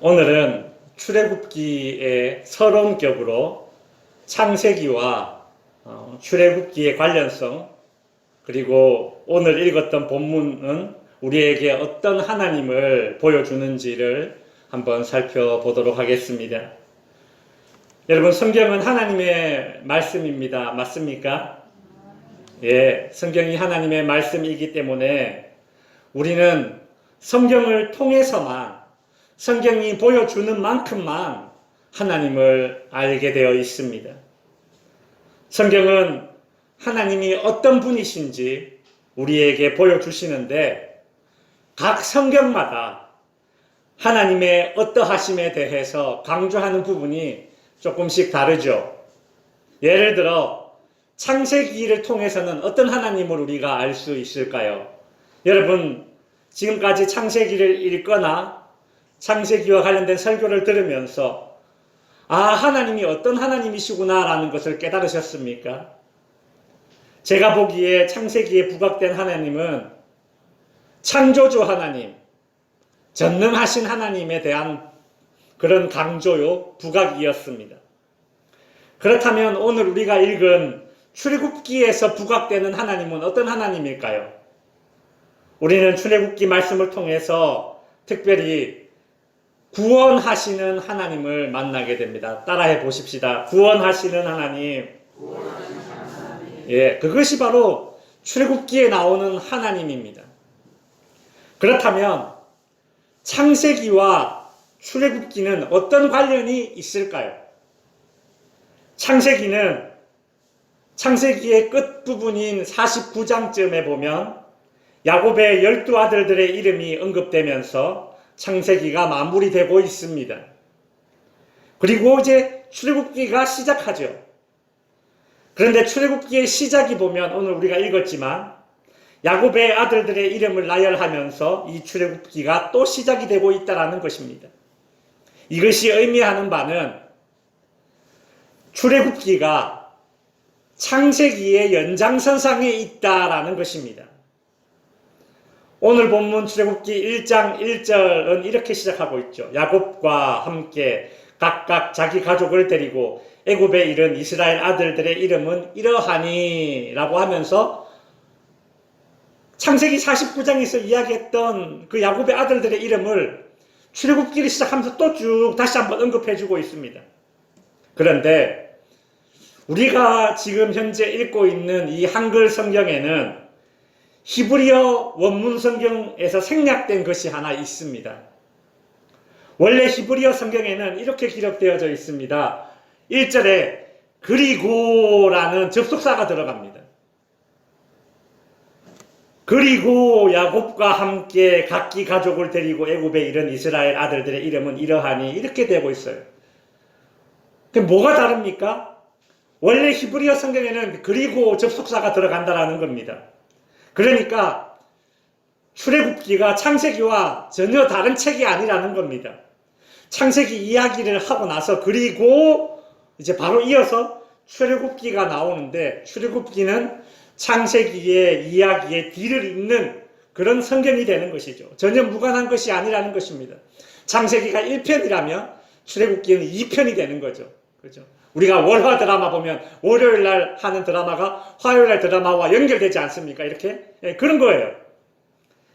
오늘은 출애굽기의 서론격으로 창세기와 어, 출애굽기의 관련성 그리고 오늘 읽었던 본문은 우리에게 어떤 하나님을 보여주는지를 한번 살펴보도록 하겠습니다. 여러분 성경은 하나님의 말씀입니다. 맞습니까? 예, 성경이 하나님의 말씀이기 때문에 우리는 성경을 통해서만 성경이 보여주는 만큼만 하나님을 알게 되어 있습니다. 성경은 하나님이 어떤 분이신지 우리에게 보여주시는데 각 성경마다 하나님의 어떠하심에 대해서 강조하는 부분이 조금씩 다르죠. 예를 들어 창세기를 통해서는 어떤 하나님을 우리가 알 수 있을까요? 여러분 지금까지 창세기를 읽거나 창세기와 관련된 설교를 들으면서 아 하나님이 어떤 하나님이시구나라는 것을 깨달으셨습니까? 제가 보기에 창세기에 부각된 하나님은 창조주 하나님, 전능하신 하나님에 대한 그런 강조요, 부각이었습니다. 그렇다면 오늘 우리가 읽은 출애굽기에서 부각되는 하나님은 어떤 하나님일까요? 우리는 출애굽기 말씀을 통해서 특별히 구원하시는 하나님을 만나게 됩니다. 따라해 보십시다. 구원하시는 하나님. 예, 그것이 바로 출애굽기에 나오는 하나님입니다. 그렇다면 창세기와 출애굽기는 어떤 관련이 있을까요? 창세기는 창세기의 끝부분인 49장쯤에 보면 야곱의 열두 아들들의 이름이 언급되면서 창세기가 마무리되고 있습니다. 그리고 이제 출애굽기가 시작하죠. 그런데 출애굽기의 시작이 보면 오늘 우리가 읽었지만 야곱의 아들들의 이름을 나열하면서 이 출애굽기가 또 시작이 되고 있다라는 것입니다. 이것이 의미하는 바는 출애굽기가 창세기의 연장선상에 있다라는 것입니다. 오늘 본문 출애굽기 1장 1절은 이렇게 시작하고 있죠. 야곱과 함께 각각 자기 가족을 데리고 애굽에 이른 이스라엘 아들들의 이름은 이러하니라고 하면서 창세기 49장에서 이야기했던 그 야곱의 아들들의 이름을 출애굽기를 시작하면서 또 쭉 다시 한번 언급해 주고 있습니다. 그런데 우리가 지금 현재 읽고 있는 이 한글 성경에는 히브리어 원문 성경에서 생략된 것이 하나 있습니다. 원래 히브리어 성경에는 이렇게 기록되어져 있습니다. 1절에 그리고라는 접속사가 들어갑니다. 그리고 야곱과 함께 각기 가족을 데리고 애굽에 이른 이스라엘 아들들의 이름은 이러하니 이렇게 되고 있어요. 그 뭐가 다릅니까? 원래 히브리어 성경에는 그리고 접속사가 들어간다라는 겁니다. 그러니까 출애굽기가 창세기와 전혀 다른 책이 아니라는 겁니다. 창세기 이야기를 하고 나서 그리고 이제 바로 이어서 출애굽기가 나오는데 출애굽기는 창세기의 이야기의 뒤를 잇는 그런 성경이 되는 것이죠. 전혀 무관한 것이 아니라는 것입니다. 창세기가 1편이라면 출애굽기는 2편이 되는 거죠. 그죠? 우리가 월화 드라마 보면 월요일 날 하는 드라마가 화요일 날 드라마와 연결되지 않습니까? 이렇게 예, 그런 거예요.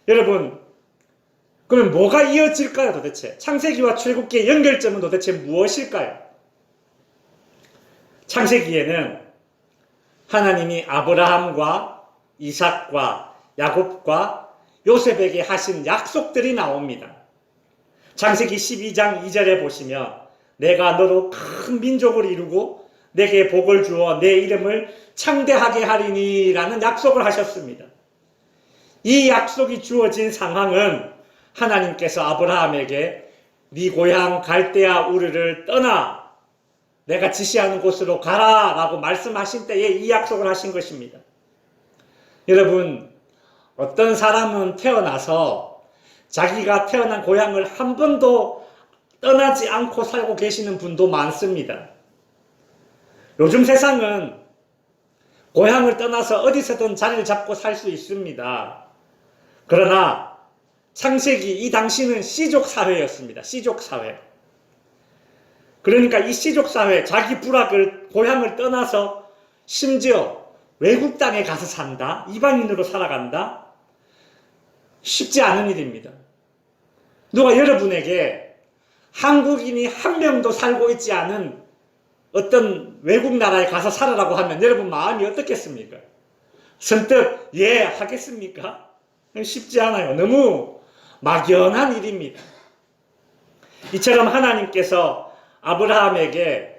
여러분, 그러면 뭐가 이어질까요, 도대체? 창세기와 출애굽기의 연결점은 도대체 무엇일까요? 창세기에는 하나님이 아브라함과 이삭과 야곱과 요셉에게 하신 약속들이 나옵니다. 창세기 12장 2절에 보시면 내가 너로 큰 민족을 이루고 내게 복을 주어 내 이름을 창대하게 하리니라는 약속을 하셨습니다. 이 약속이 주어진 상황은 하나님께서 아브라함에게 네 고향 갈대아 우르를 떠나 내가 지시하는 곳으로 가라라고 말씀하신 때에 이 약속을 하신 것입니다. 여러분 어떤 사람은 태어나서 자기가 태어난 고향을 한 번도 떠나지 않고 살고 계시는 분도 많습니다. 요즘 세상은 고향을 떠나서 어디서든 자리를 잡고 살 수 있습니다. 그러나 창세기 이 당시는 씨족 사회였습니다. 씨족 사회. 그러니까 이 씨족 사회 자기 부락을 고향을 떠나서 심지어 외국 땅에 가서 산다. 이방인으로 살아간다. 쉽지 않은 일입니다. 누가 여러분에게 한국인이 한 명도 살고 있지 않은 어떤 외국 나라에 가서 살아라고 하면 여러분 마음이 어떻겠습니까? 선뜻 예 하겠습니까? 쉽지 않아요. 너무 막연한 일입니다. 이처럼 하나님께서 아브라함에게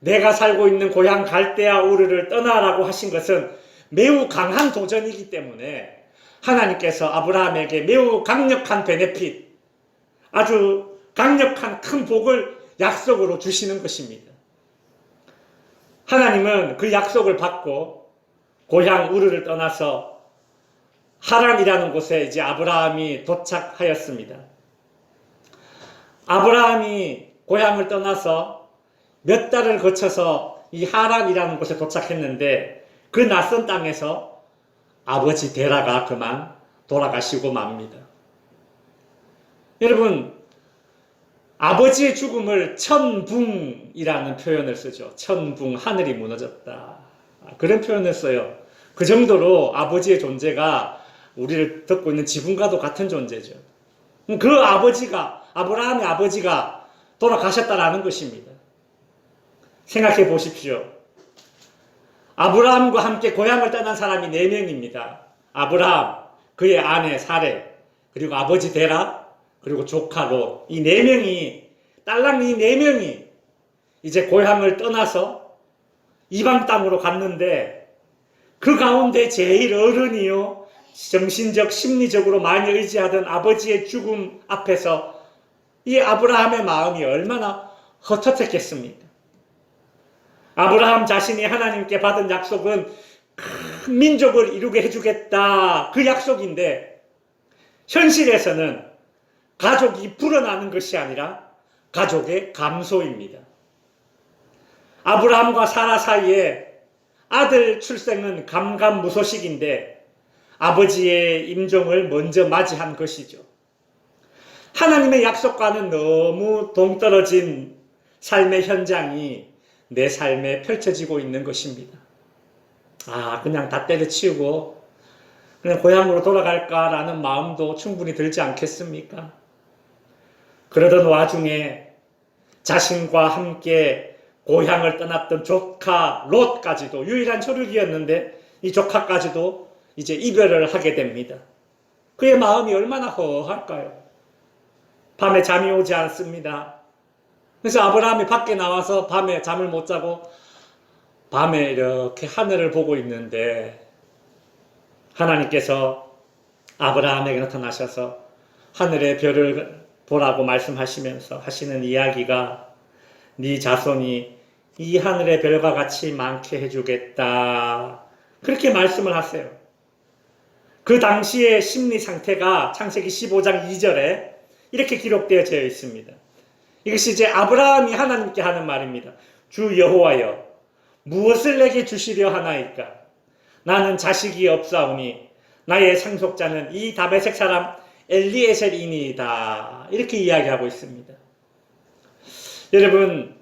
내가 살고 있는 고향 갈대아 우르를 떠나라고 하신 것은 매우 강한 도전이기 때문에 하나님께서 아브라함에게 매우 강력한 베네핏, 아주 강력한 큰 복을 약속으로 주시는 것입니다. 하나님은 그 약속을 받고 고향 우르를 떠나서 하란이라는 곳에 이제 아브라함이 도착하였습니다. 아브라함이 고향을 떠나서 몇 달을 거쳐서 이 하란이라는 곳에 도착했는데 그 낯선 땅에서 아버지 데라가 그만 돌아가시고 맙니다. 여러분, 아버지의 죽음을 천붕이라는 표현을 쓰죠. 천붕, 하늘이 무너졌다. 그런 표현을 써요. 그 정도로 아버지의 존재가 우리를 듣고 있는 지붕과도 같은 존재죠. 그 아버지가, 아브라함의 아버지가 돌아가셨다라는 것입니다. 생각해 보십시오. 아브라함과 함께 고향을 떠난 사람이 네 명입니다. 아브라함, 그의 아내 사레, 그리고 아버지 데라, 그리고 조카 롯. 이 네 명이, 딸랑 이 네 명이 이제 고향을 떠나서 이방 땅으로 갔는데 그 가운데 제일 어른이요. 정신적, 심리적으로 많이 의지하던 아버지의 죽음 앞에서 이 아브라함의 마음이 얼마나 헛헛했겠습니까? 아브라함 자신이 하나님께 받은 약속은 큰 민족을 이루게 해주겠다. 그 약속인데, 현실에서는 가족이 불어나는 것이 아니라 가족의 감소입니다. 아브라함과 사라 사이에 아들 출생은 감감무소식인데 아버지의 임종을 먼저 맞이한 것이죠. 하나님의 약속과는 너무 동떨어진 삶의 현장이 내 삶에 펼쳐지고 있는 것입니다. 아, 그냥 다 때려치우고 그냥 고향으로 돌아갈까라는 마음도 충분히 들지 않겠습니까? 그러던 와중에 자신과 함께 고향을 떠났던 조카 롯까지도 유일한 혈육이었는데 이 조카까지도 이제 이별을 하게 됩니다. 그의 마음이 얼마나 허할까요? 밤에 잠이 오지 않습니다. 그래서 아브라함이 밖에 나와서 밤에 잠을 못 자고 밤에 이렇게 하늘을 보고 있는데 하나님께서 아브라함에게 나타나셔서 하늘의 별을 보라고 말씀하시면서 하시는 이야기가 네 자손이 이 하늘의 별과 같이 많게 해주겠다. 그렇게 말씀을 하세요. 그 당시의 심리 상태가 창세기 15장 2절에 이렇게 기록되어져 있습니다. 이것이 이제 아브라함이 하나님께 하는 말입니다. 주 여호와여 무엇을 내게 주시려 하나이까? 나는 자식이 없사오니 나의 상속자는 이 다베색 사람 엘리에셀이니이다. 이렇게 이야기하고 있습니다. 여러분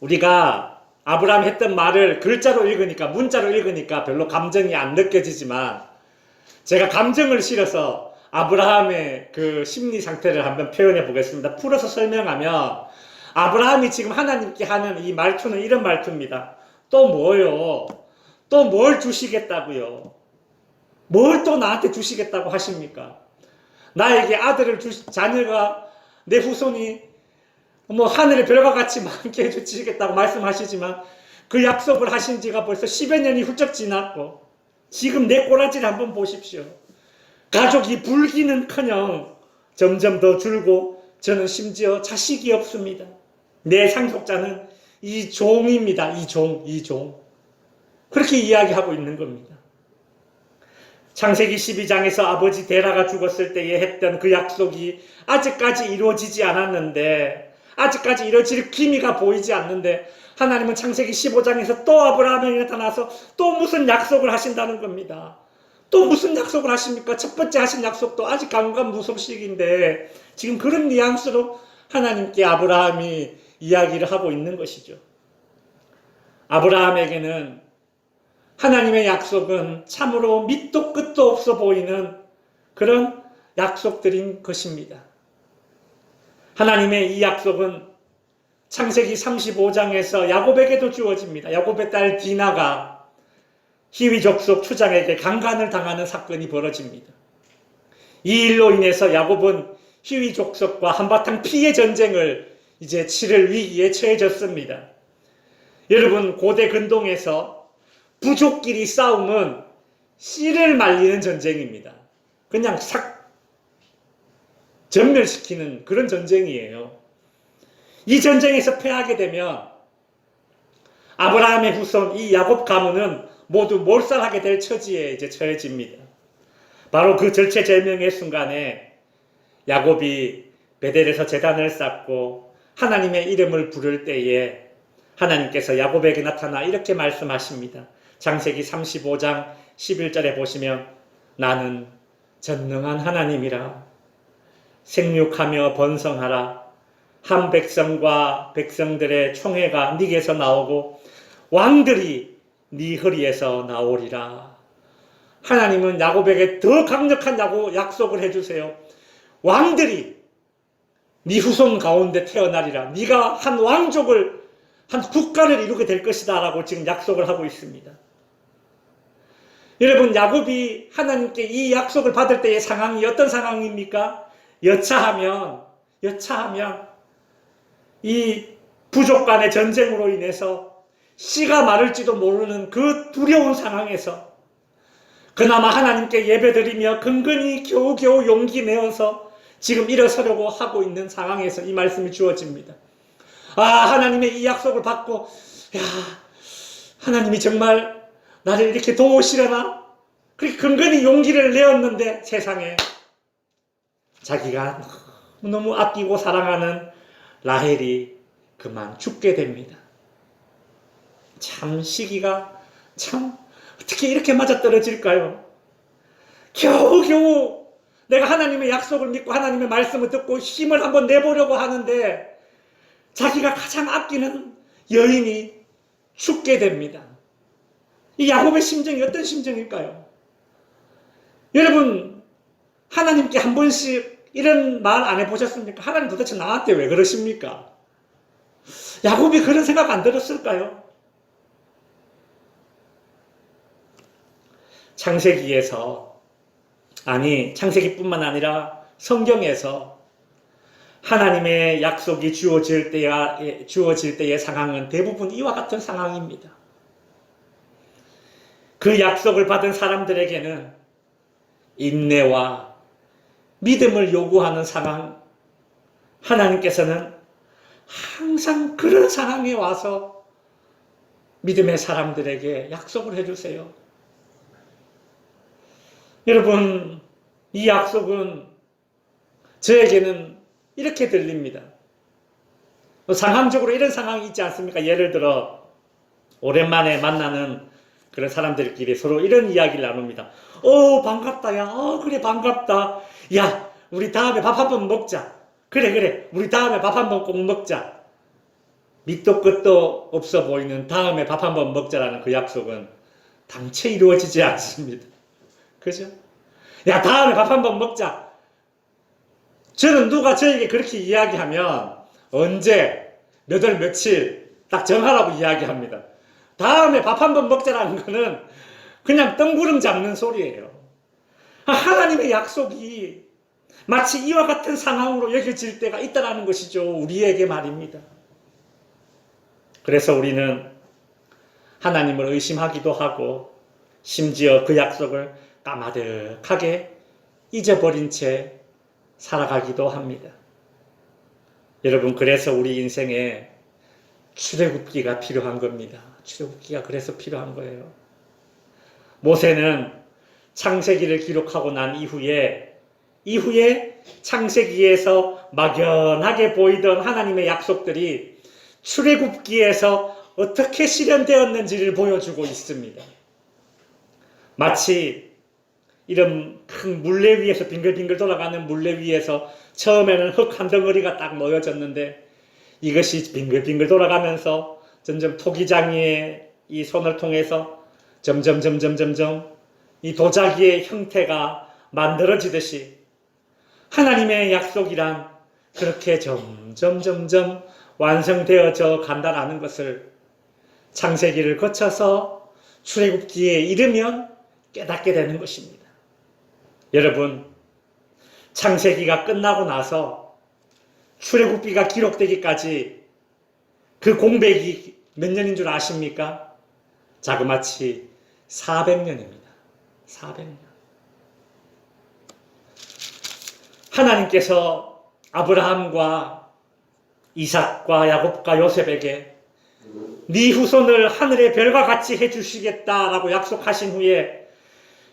우리가 아브라함 했던 말을 글자로 읽으니까 문자로 읽으니까 별로 감정이 안 느껴지지만 제가 감정을 실어서 아브라함의 그 심리 상태를 한번 표현해 보겠습니다. 풀어서 설명하면 아브라함이 지금 하나님께 하는 이 말투는 이런 말투입니다. 또 뭐요? 또 뭘 주시겠다고요? 뭘 또 나한테 주시겠다고 하십니까? 나에게 아들을 주 자녀가 내 후손이 뭐 하늘의 별과 같이 많게 해주시겠다고 말씀하시지만 그 약속을 하신 지가 벌써 10여 년이 훌쩍 지났고 지금 내 꼬라지를 한번 보십시오. 가족이 불기는커녕 점점 더 줄고 저는 심지어 자식이 없습니다. 내 상속자는 이 종입니다. 이 종, 이 종. 그렇게 이야기하고 있는 겁니다. 창세기 12장에서 아버지 데라가 죽었을 때에 했던 그 약속이 아직까지 이루어지지 않았는데, 아직까지 이루어질 기미가 보이지 않는데, 하나님은 창세기 15장에서 또 아브라함에게 나타나서 또 무슨 약속을 하신다는 겁니다. 또 무슨 약속을 하십니까? 첫 번째 하신 약속도 아직 감감무속식인데 지금 그런 뉘앙스로 하나님께 아브라함이 이야기를 하고 있는 것이죠. 아브라함에게는 하나님의 약속은 참으로 밑도 끝도 없어 보이는 그런 약속들인 것입니다. 하나님의 이 약속은 창세기 35장에서 야곱에게도 주어집니다. 야곱의 딸 디나가 히위 족 속 추장에게 강간을 당하는 사건이 벌어집니다. 이 일로 인해서 야곱은 히위 족 속과 한바탕 피해 전쟁을 이제 치를 위기에 처해졌습니다. 여러분 고대 근동에서 부족끼리 싸움은 씨를 말리는 전쟁입니다. 그냥 싹 전멸시키는 그런 전쟁이에요. 이 전쟁에서 패하게 되면 아브라함의 후손 이 야곱 가문은 모두 몰살하게 될 처지에 이제 처해집니다. 바로 그 절체절명의 순간에 야곱이 베델에서 제단을 쌓고 하나님의 이름을 부를 때에 하나님께서 야곱에게 나타나 이렇게 말씀하십니다. 장세기 35장 11절에 보시면 나는 전능한 하나님이라 생육하며 번성하라 한 백성과 백성들의 총회가 네게서 나오고 왕들이 네 허리에서 나오리라. 하나님은 야곱에게 더 강력한 야고 약속을 해주세요. 왕들이 네 후손 가운데 태어나리라. 네가 한 왕족을 한 국가를 이루게 될 것이다라고 지금 약속을 하고 있습니다. 여러분 야곱이 하나님께 이 약속을 받을 때의 상황이 어떤 상황입니까? 여차하면 여차하면 이 부족 간의 전쟁으로 인해서 씨가 마를지도 모르는 그 두려운 상황에서 그나마 하나님께 예배드리며 근근히 겨우겨우 용기 내어서 지금 일어서려고 하고 있는 상황에서 이 말씀이 주어집니다. 아, 하나님의 이 약속을 받고, 야, 하나님이 정말 나를 이렇게 도우시려나? 그렇게 근근히 용기를 내었는데 세상에 자기가 너무 아끼고 사랑하는 라헬이 그만 죽게 됩니다. 참 시기가 참 어떻게 이렇게 맞아떨어질까요? 겨우겨우 내가 하나님의 약속을 믿고 하나님의 말씀을 듣고 힘을 한번 내보려고 하는데 자기가 가장 아끼는 여인이 죽게 됩니다. 이 야곱의 심정이 어떤 심정일까요? 여러분 하나님께 한 번씩 이런 말 안 해보셨습니까? 하나님 도대체 나한테 왜 그러십니까? 야곱이 그런 생각 안 들었을까요? 창세기에서 아니 창세기뿐만 아니라 성경에서 하나님의 약속이 주어질 때야 주어질 때의 상황은 대부분 이와 같은 상황입니다. 그 약속을 받은 사람들에게는 인내와 믿음을 요구하는 상황, 하나님께서는 항상 그런 상황에 와서 믿음의 사람들에게 약속을 해주세요. 여러분, 이 약속은 저에게는 이렇게 들립니다. 뭐 상황적으로 이런 상황이 있지 않습니까? 예를 들어, 오랜만에 만나는 그런 사람들끼리 서로 이런 이야기를 나눕니다. 어, 반갑다, 야. 어, 그래, 반갑다. 야, 우리 다음에 밥 한 번 먹자. 그래, 그래. 우리 다음에 밥 한 번 꼭 먹자. 밑도 끝도 없어 보이는 다음에 밥 한 번 먹자라는 그 약속은 당체 이루어지지 않습니다. 그죠? 야, 다음에 밥 한 번 먹자. 저는 누가 저에게 그렇게 이야기하면 언제, 몇 월, 며칠 딱 정하라고 이야기합니다. 다음에 밥 한 번 먹자라는 거는 그냥 뜬구름 잡는 소리예요. 하나님의 약속이 마치 이와 같은 상황으로 여겨질 때가 있다라는 것이죠. 우리에게 말입니다. 그래서 우리는 하나님을 의심하기도 하고 심지어 그 약속을 까마득하게 잊어버린 채 살아가기도 합니다. 여러분, 그래서 우리 인생에 출애굽기가 필요한 겁니다. 출애굽기가 그래서 필요한 거예요. 모세는 창세기를 기록하고 난 이후에 이후에 창세기에서 막연하게 보이던 하나님의 약속들이 출애굽기에서 어떻게 실현되었는지를 보여주고 있습니다. 마치 이런 큰 물레 위에서 빙글빙글 돌아가는 물레 위에서 처음에는 흙 한 덩어리가 딱 놓여졌는데 이것이 빙글빙글 돌아가면서 점점 토기장이의 이 손을 통해서 점점 점점 점점 이 도자기의 형태가 만들어지듯이 하나님의 약속이란 그렇게 점점 점점 완성되어져 간다라는 것을 창세기를 거쳐서 출애굽기에 이르면 깨닫게 되는 것입니다. 여러분, 창세기가 끝나고 나서 출애굽기가 기록되기까지 그 공백이 몇 년인 줄 아십니까? 자그마치 400년입니다. 400년. 하나님께서 아브라함과 이삭과 야곱과 요셉에게 네 후손을 하늘의 별과 같이 해주시겠다라고 약속하신 후에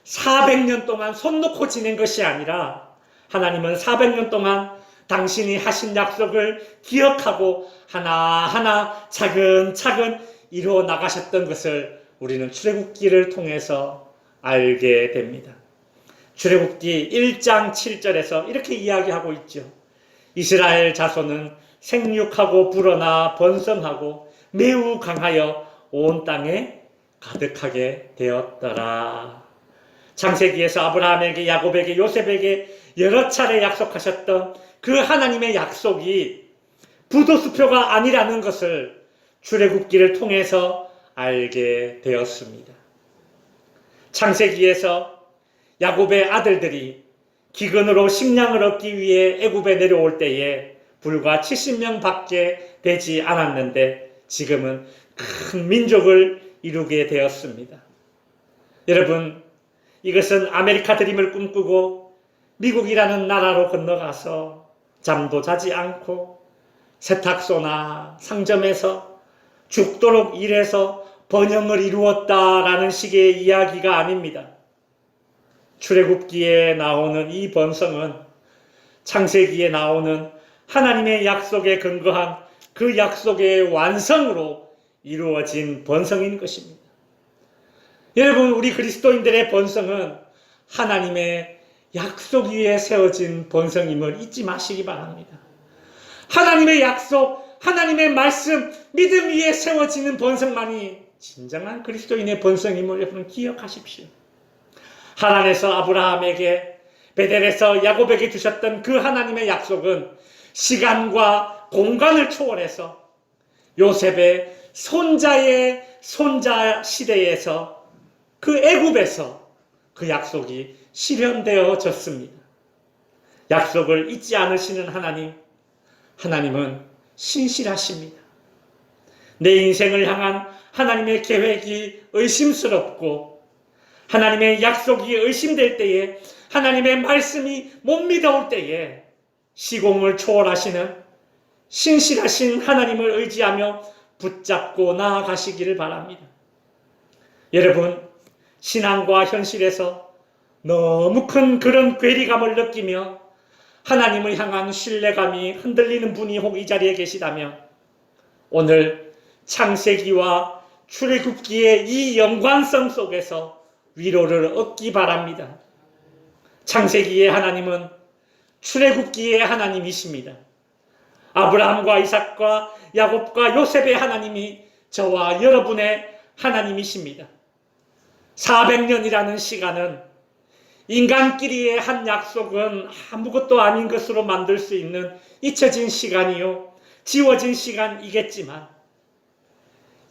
400년 동안 손 놓고 지낸 것이 아니라 하나님은 400년 동안 당신이 하신 약속을 기억하고 하나하나 차근차근 이루어 나가셨던 것을 우리는 출애굽기를 통해서 알게 됩니다. 출애굽기 1장 7절에서 이렇게 이야기하고 있죠. 이스라엘 자손은 생육하고 불어나 번성하고 매우 강하여 온 땅에 가득하게 되었더라. 창세기에서 아브라함에게 야곱에게 요셉에게 여러 차례 약속하셨던 그 하나님의 약속이 부도수표가 아니라는 것을 출애굽기를 통해서 알게 되었습니다. 창세기에서 야곱의 아들들이 기근으로 식량을 얻기 위해 애굽에 내려올 때에 불과 70명 밖에 되지 않았는데 지금은 큰 민족을 이루게 되었습니다. 여러분, 이것은 아메리카 드림을 꿈꾸고 미국이라는 나라로 건너가서 잠도 자지 않고 세탁소나 상점에서 죽도록 일해서 번영을 이루었다라는 식의 이야기가 아닙니다. 출애굽기에 나오는 이 번성은 창세기에 나오는 하나님의 약속에 근거한 그 약속의 완성으로 이루어진 번성인 것입니다. 여러분, 우리 그리스도인들의 번성은 하나님의 약속 위에 세워진 번성임을 잊지 마시기 바랍니다. 하나님의 약속, 하나님의 말씀, 믿음 위에 세워지는 번성만이 진정한 그리스도인의 번성임을 여러분 기억하십시오. 하나님에서 아브라함에게 베델에서 야곱에게 주셨던 그 하나님의 약속은 시간과 공간을 초월해서 요셉의 손자의 손자 시대에서 그 애굽에서 그 약속이 실현되어졌습니다. 약속을 잊지 않으시는 하나님, 하나님은 신실하십니다. 내 인생을 향한 하나님의 계획이 의심스럽고 하나님의 약속이 의심될 때에 하나님의 말씀이 못 믿어올 때에 시공을 초월하시는 신실하신 하나님을 의지하며 붙잡고 나아가시기를 바랍니다. 여러분, 신앙과 현실에서 너무 큰 그런 괴리감을 느끼며 하나님을 향한 신뢰감이 흔들리는 분이 혹 이 자리에 계시다면 오늘 창세기와 출애굽기의 이 연관성 속에서 위로를 얻기 바랍니다. 창세기의 하나님은 출애굽기의 하나님이십니다. 아브라함과 이삭과 야곱과 요셉의 하나님이 저와 여러분의 하나님이십니다. 400년이라는 시간은 인간끼리의 한 약속은 아무것도 아닌 것으로 만들 수 있는 잊혀진 시간이요. 지워진 시간이겠지만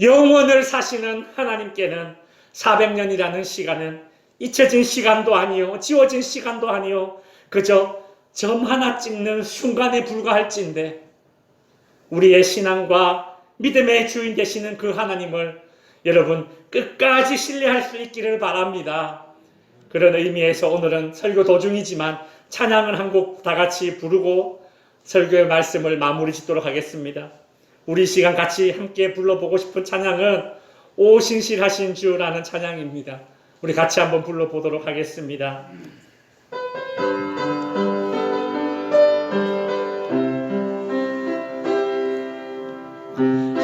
영원을 사시는 하나님께는 400년이라는 시간은 잊혀진 시간도 아니요. 지워진 시간도 아니요. 그저 점 하나 찍는 순간에 불과할진데 우리의 신앙과 믿음의 주인 되시는 그 하나님을 여러분 끝까지 신뢰할 수 있기를 바랍니다. 그런 의미에서 오늘은 설교 도중이지만 찬양을 한 곡 다 같이 부르고 설교의 말씀을 마무리 짓도록 하겠습니다. 우리 시간 같이 함께 불러보고 싶은 찬양은 오 신실하신 주라는 찬양입니다. 우리 같이 한번 불러보도록 하겠습니다.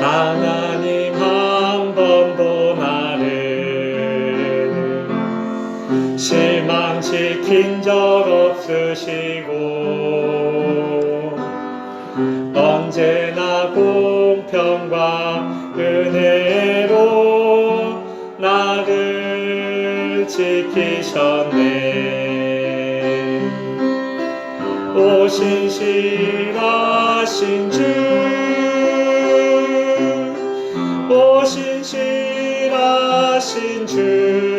하나 실망치 적 없으시고 언제나 공평과 은혜로 나를 지키셨네. 오 신실하신 주, 오 신실하신 주,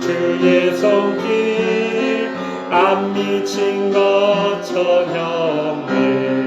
주의 손길 안 미친 것 전혀 없네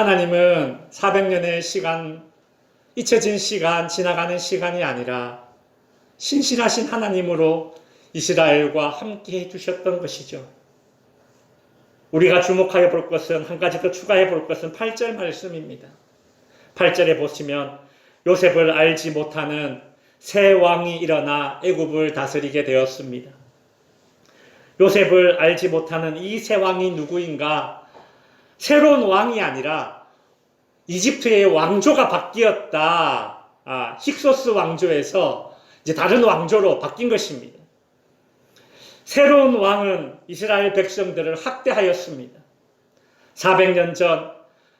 하나님은 400년의 시간 잊혀진 시간 지나가는 시간이 아니라 신실하신 하나님으로 이스라엘과 함께 해주셨던 것이죠. 우리가 주목하여 볼 것은 한 가지 더 추가해 볼 것은 8절 말씀입니다. 8절에 보시면 요셉을 알지 못하는 새 왕이 일어나 애굽을 다스리게 되었습니다. 요셉을 알지 못하는 이 새 왕이 누구인가? 새로운 왕이 아니라 이집트의 왕조가 바뀌었다. 아, 힉소스 왕조에서 이제 다른 왕조로 바뀐 것입니다. 새로운 왕은 이스라엘 백성들을 학대하였습니다. 400년 전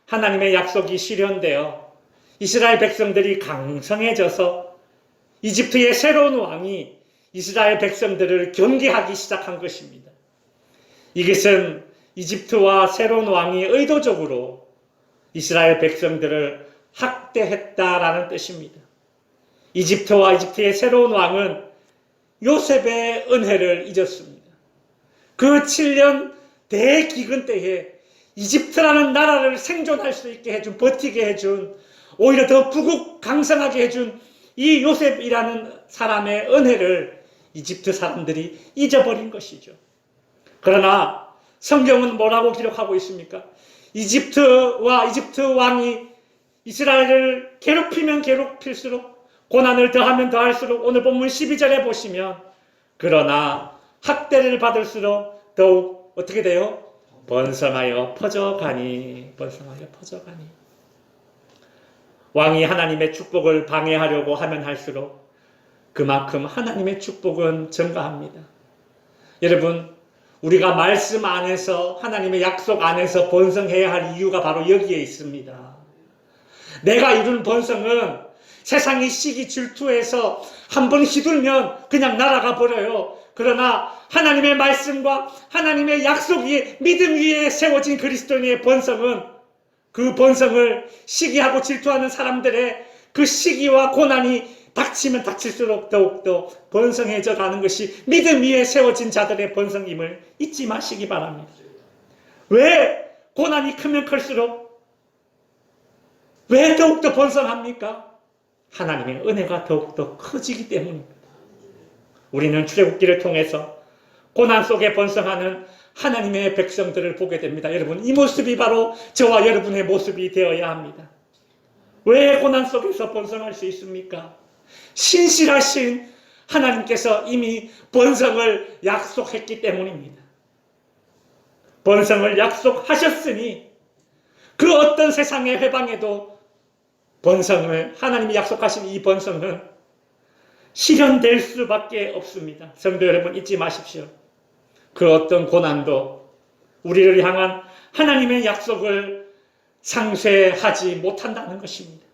하나님의 약속이 실현되어 이스라엘 백성들이 강성해져서 이집트의 새로운 왕이 이스라엘 백성들을 경계하기 시작한 것입니다. 이것은 이집트와 새로운 왕이 의도적으로 이스라엘 백성들을 학대했다라는 뜻입니다. 이집트와 이집트의 새로운 왕은 요셉의 은혜를 잊었습니다. 그 7년 대기근 때에 이집트라는 나라를 생존할 수 있게 해준, 버티게 해준, 오히려 더 부국 강성하게 해준 이 요셉이라는 사람의 은혜를 이집트 사람들이 잊어버린 것이죠. 그러나 성경은 뭐라고 기록하고 있습니까? 이집트와 이집트 왕이 이스라엘을 괴롭히면 괴롭힐수록 고난을 더하면 더할수록 오늘 본문 12절에 보시면 그러나 학대를 받을수록 더욱 어떻게 돼요? 번성하여 퍼져가니 번성하여 퍼져가니 왕이 하나님의 축복을 방해하려고 하면 할수록 그만큼 하나님의 축복은 증가합니다. 여러분 우리가 말씀 안에서 하나님의 약속 안에서 번성해야 할 이유가 바로 여기에 있습니다. 내가 이룬 번성은 세상이 시기 질투해서 한번 휘둘면 그냥 날아가 버려요. 그러나 하나님의 말씀과 하나님의 약속 위에 믿음 위에 세워진 그리스도인의 번성은 그 번성을 시기하고 질투하는 사람들의 그 시기와 고난이 닥치면 닥칠수록 더욱더 번성해져 가는 것이 믿음 위에 세워진 자들의 번성임을 잊지 마시기 바랍니다. 왜 고난이 크면 클수록 왜 더욱더 번성합니까? 하나님의 은혜가 더욱더 커지기 때문입니다. 우리는 출애굽기를 통해서 고난 속에 번성하는 하나님의 백성들을 보게 됩니다. 여러분, 이 모습이 바로 저와 여러분의 모습이 되어야 합니다. 왜 고난 속에서 번성할 수 있습니까? 신실하신 하나님께서 이미 번성을 약속했기 때문입니다. 번성을 약속하셨으니 그 어떤 세상의 회방에도 번성을 하나님이 약속하신 이 번성은 실현될 수밖에 없습니다. 성도 여러분 잊지 마십시오. 그 어떤 고난도 우리를 향한 하나님의 약속을 상쇄하지 못한다는 것입니다.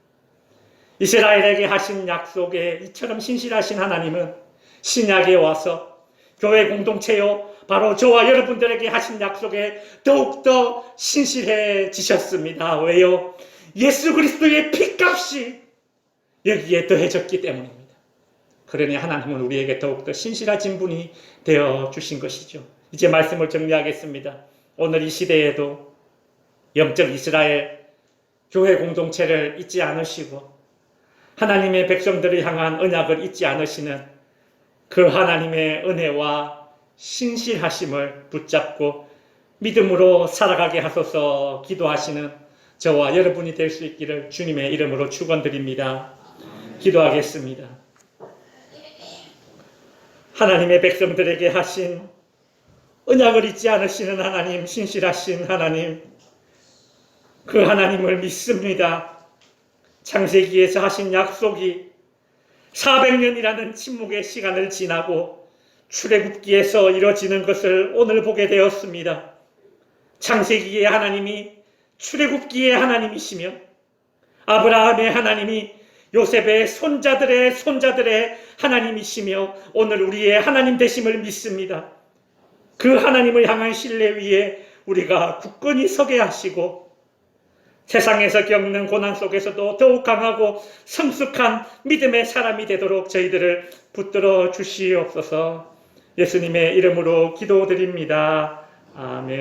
이스라엘에게 하신 약속에 이처럼 신실하신 하나님은 신약에 와서 교회 공동체요 바로 저와 여러분들에게 하신 약속에 더욱더 신실해지셨습니다. 왜요? 예수 그리스도의 피값이 여기에 더해졌기 때문입니다. 그러니 하나님은 우리에게 더욱더 신실하신 분이 되어 주신 것이죠. 이제 말씀을 정리하겠습니다. 오늘 이 시대에도 영적 이스라엘 교회 공동체를 잊지 않으시고 하나님의 백성들을 향한 언약을 잊지 않으시는 그 하나님의 은혜와 신실하심을 붙잡고 믿음으로 살아가게 하소서 기도하시는 저와 여러분이 될 수 있기를 주님의 이름으로 축원드립니다. 기도하겠습니다. 하나님의 백성들에게 하신 언약을 잊지 않으시는 하나님, 신실하신 하나님, 그 하나님을 믿습니다. 창세기에서 하신 약속이 400년이라는 침묵의 시간을 지나고 출애굽기에서 이루어지는 것을 오늘 보게 되었습니다. 창세기의 하나님이 출애굽기의 하나님이시며 아브라함의 하나님이 요셉의 손자들의 손자들의 하나님이시며 오늘 우리의 하나님 되심을 믿습니다. 그 하나님을 향한 신뢰 위에 우리가 굳건히 서게 하시고 세상에서 겪는 고난 속에서도 더욱 강하고 성숙한 믿음의 사람이 되도록 저희들을 붙들어 주시옵소서 예수님의 이름으로 기도드립니다. 아멘.